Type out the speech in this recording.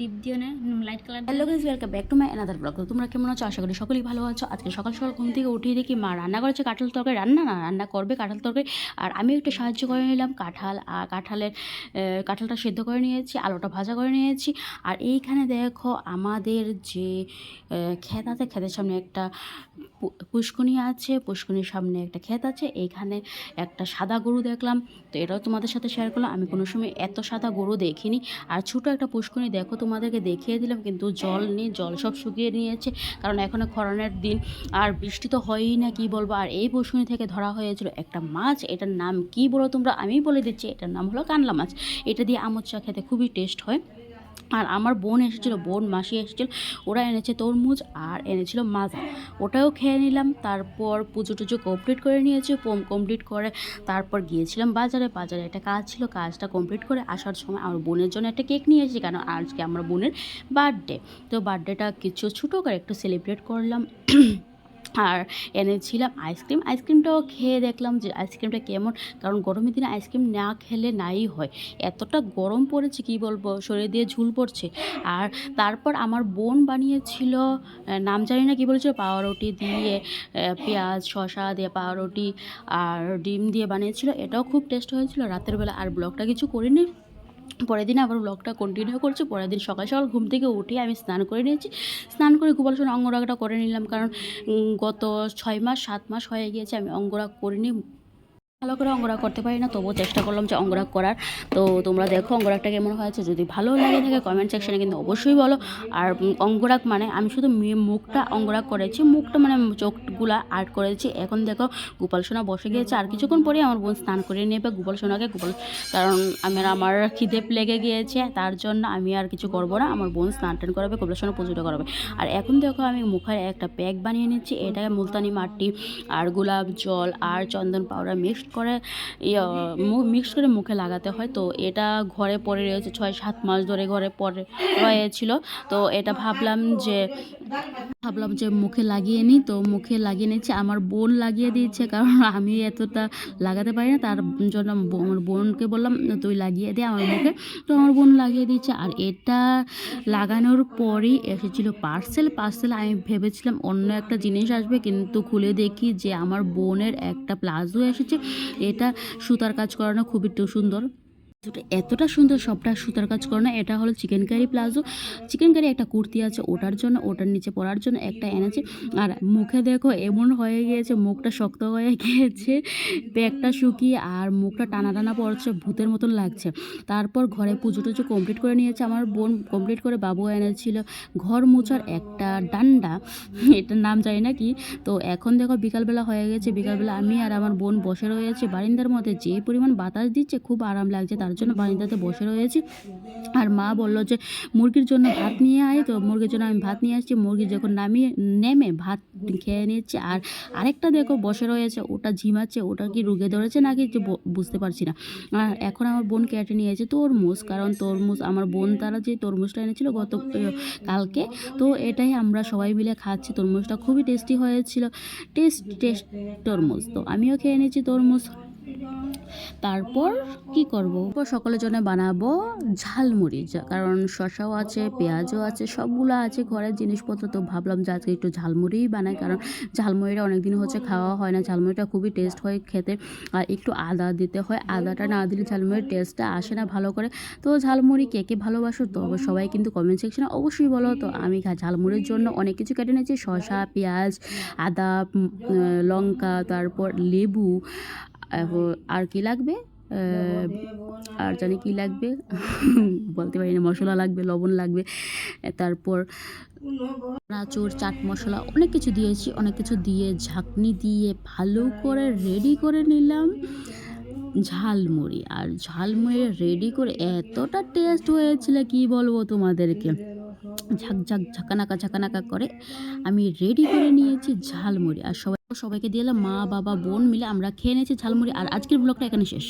Deep দিয়ে নে light colour hello guys welcome back to my another blog তোমরা কেমন আছো? আশা করি সকলেই ভালো আছো। আজকে সকাল সকাল ঘুম থেকে উঠিয়ে দেখি মা রান্না করেছে কাঁঠাল তরকারি। রান্না না রান্না করবে কাঁঠাল তরকারি। আর আমি একটু সাহায্য করে নিলাম। কাঁঠাল আর কাঁঠালের কাঁঠালটা সেদ্ধ করে নিয়েছি আলুটা ভাজা করে নিয়েছি। আর এইখানে দেখো আমাদের যে ক্ষেত আছে ক্ষেতের সামনে একটা পুষ্কনি আছে পুষ্কনির সামনে একটা ক্ষেত আছে। এইখানে একটা সাদা গরু দেখলাম। তো এটাও তোমাদের সাথে শেয়ার করলাম। আমি কোনো সময় এত সাদা গরু দেখিনি। আর ছোটো একটা পুষ্কনি দেখো তোমাদেরকে দেখিয়ে দিলাম, কিন্তু জল নেই, জল সব শুকিয়ে নিয়েছে। কারণ এখন খরানের দিন, আর বৃষ্টি তো হয়ই না, কি বলব? আর এই বসুনি থেকে ধরা হয়েছিল একটা মাছ। এটার নাম কি বলো তোমরা? আমি বলে দিচ্ছি, এটার নাম হলো কানলা মাছ। এটা দিয়ে আমোদ চা খেতে খুবই টেস্ট হয়। আর আমার বোন এসেছিল, বোন মাসি এসেছিল, ওরা এনেছে তরমুজ আর এনেছিল মাজা। ওটাও খেয়ে নিলাম, তারপর পুজো টুজো কমপ্লিট করে নিয়েছি কমপ্লিট করে তারপর গিয়েছিলাম বাজারে। বাজারে একটা কাজ ছিল, কাজটা কমপ্লিট করে আসার সময় আমার বোনের জন্য একটা কেক নিয়ে এসেছি, কারণ আজকে আমার বোনের বার্থডে তো বার্থডেটা কিছু ছোটো করে একটু সেলিব্রেট করলাম। আর এনেছিলাম আইসক্রিম। আইসক্রিমটাও খেয়ে দেখলাম যে আইসক্রিমটা কেমন, কারণ গরমের দিনে আইসক্রিম না খেলে নাই হয়। এতটা গরম পড়েছে, কি বলব, শরীর দিয়ে ঝুল পড়ছে। আর তারপর আমার বোন বানিয়েছিল নাম জানি না কি বলেছিল পাউরুটি দিয়ে পেঁয়াজ, শসা দিয়ে পাউরুটি আর ডিম দিয়ে বানিয়েছিল। এটাও খুব টেস্ট হয়েছিল। রাতের বেলা আর ব্লগটা কিছু করিনি। পরের দিন আবার ব্লগটা কন্টিনিউ করছি। পরের দিন সকাল সকাল ঘুম থেকে উঠে আমি স্নান করে নিয়েছি। স্নান করে গোপাল সোনা অঙ্গরাগটা করে নিলাম কারণ গত ছয় মাস, সাত মাস হয়ে গিয়েছে আমি অঙ্গরাগ করিনি। ভালো করে অঙ্গরাগ করতে পারি না, তবুও চেষ্টা করলাম যে অঙ্গরাগ করার। তো তোমরা দেখো অঙ্গরাগটা কেমন হয়েছে। যদি ভালো লাগে থাকে কমেন্ট সেকশানে কিন্তু অবশ্যই বলো। আর অঙ্গরাগ মানে আমি শুধু মুখটা অঙ্গরাগ করেছি, মুখটা মানে চোখগুলা আর্ট করেছি। এখন দেখো গোপাল সোনা বসে গিয়েছে। আর কিছুক্ষণ পরেই আমার বোন স্নান করে নেবে গোপাল সোনাকে। গোপাল, কারণ আমার আমার খিদে লেগে গিয়েছে, তার জন্য আমি আর কিছু করব না। আমার বোন স্নান টান করাবে, গোপাল সোনা পুজোটা করাবে। আর এখন দেখো আমি মুখের একটা প্যাক বানিয়ে নিচ্ছি। এটাকে মুলতানি মাটি আর গোলাপ জল আর চন্দন পাউডার মিক্সড করে মিক্স করে মুখে লাগাতে হয়। তো এটা ঘরে পড়ে রয়েছে ছয়, সাত মাস ধরে ঘরে পরে রয়েছিল। তো এটা ভাবলাম যে ভাবলাম যে মুখে লাগিয়ে নিই। তো মুখে লাগিয়ে নিচ্ছি। আমার বোন লাগিয়ে দিয়েছে কারণ আমি এতটা লাগাতে পারি না। তার জন্য আমার বোনকে বললাম, তুই লাগিয়ে দে আমার মুখে। তো আমার বোন লাগিয়ে দিয়েছে আর এটা লাগানোর পরেই এসেছিল পার্সেল পার্সেল আমি ভেবেছিলাম অন্য একটা জিনিস আসবে। কিন্তু খুলে দেখি যে আমার বোনের একটা প্লাজো এসেছে। এটা সুতার কাজ করানো খুবই সুন্দর। এতটা- সুন্দর সবটা সুতার কাজ করে না। এটা হলো chicken curry palazzo chicken curry একটা কুর্তি আছে ওটার জন্য, ওটার নিচে পরার জন্য একটা এনেছে আর মুখে দেখো, এমন হয়ে গিয়েছে, মুখটা শক্ত হয়ে গিয়েছে পেকটা শুকিয়ে আর মুখটা টানা টানা পড়ছে, ভূতের মতন লাগছে। তারপর ঘরে পুজো টুজো কমপ্লিট করে নিয়েছে। আমার বোন কমপ্লিট করে বাবু এনেছিল। ঘর মোছার একটা ডান্ডা, এটার নাম জানি না কি। তো এখন দেখো বিকালবেলা হয়ে গেছে। বিকালবেলা আমি আর আমার বোন বসে রয়েছে বারিন্দার মধ্যে। যে পরিমাণ বাতাস দিচ্ছে, খুব আরাম লাগছে তার জন্য বারিন্দাতে বসে রয়েছি। আর মা বলল যে, মুরগির জন্য ভাত নিয়ে আয়। তো মুরগির জন্য আমি ভাত নিয়ে আসছি। মুরগি যখন নামিয়ে, নেমে ভাত খেয়ে নিচ্ছে। আর আরেকটা দেখো, বসে রয়েছে। ওটা ঝিমাচ্ছে। ওটা কি রুগে ধরেছে নাকি বুঝতে পারছি না। আর এখন আমার বোন কেটে নিয়েছে তরমুজ। কারণ তরমুজ, আমার বোন তারা যে তরমুজটা এনেছিল গত কালকে, তো এটাই আমরা সবাই মিলে খাচ্ছি। তরমুজটা খুবই টেস্টি হয়েছিল। টেস্ট টেস্ট তরমুজ। তো আমিও খেয়ে নিয়েছি তরমুজ। তারপর কি করব? সকলের জন্য বানাবো ঝালমুড়ি কারণ শসাও আছে, পেঁয়াজও আছে, সবগুলো আছে ঘরের জিনিসপত্র। তো ভাবলাম যে আজকে একটু ঝালমুড়িই বানাই, কারণ ঝালমুড়িটা অনেকদিন হচ্ছে খাওয়া হয় না। ঝালমুড়িটা খুবই টেস্ট হয় খেতে, আর একটু আদা দিতে হয়। আদাটা না দিলে ঝালমুড়ির টেস্টটা আসে না ভালো করে। তো ঝালমুড়ি কে কে ভালোবাসো? তো সবাই কিন্তু কমেন্ট সেকশনে অবশ্যই বলো। তো আমি ঝালমুড়ির জন্য অনেক কিছু কেটে নিয়েছি। শসা, পেঁয়াজ, আদা লঙ্কা, তারপর লেবু আর কি লাগবে? আর জানি কি লাগবে? বলতে পারি না মশলা লাগবে লবণ লাগবে। তারপর নাচুর চাট মশলা অনেক কিছু দিয়েছি অনেক কিছু দিয়ে ঝাঁকনি দিয়ে ভালো করে রেডি করে নিলাম ঝালমুড়ি। আর ঝালমুড়ি রেডি করে এতটা টেস্ট হয়েছিল কি বলব তোমাদেরকে? ঝাক ঝাক ঝাঁকানাকা ঝাঁকানাকা করে আমি রেডি করে নিয়েছি ঝালমুড়ি। আর সবাই সবাইকে দিয়ে মা, বাবা, বোন মিলে আমরা খেয়ে নিয়েছি ঝালমুড়ি। আর আজকের ব্লগটা এখানে শেষ।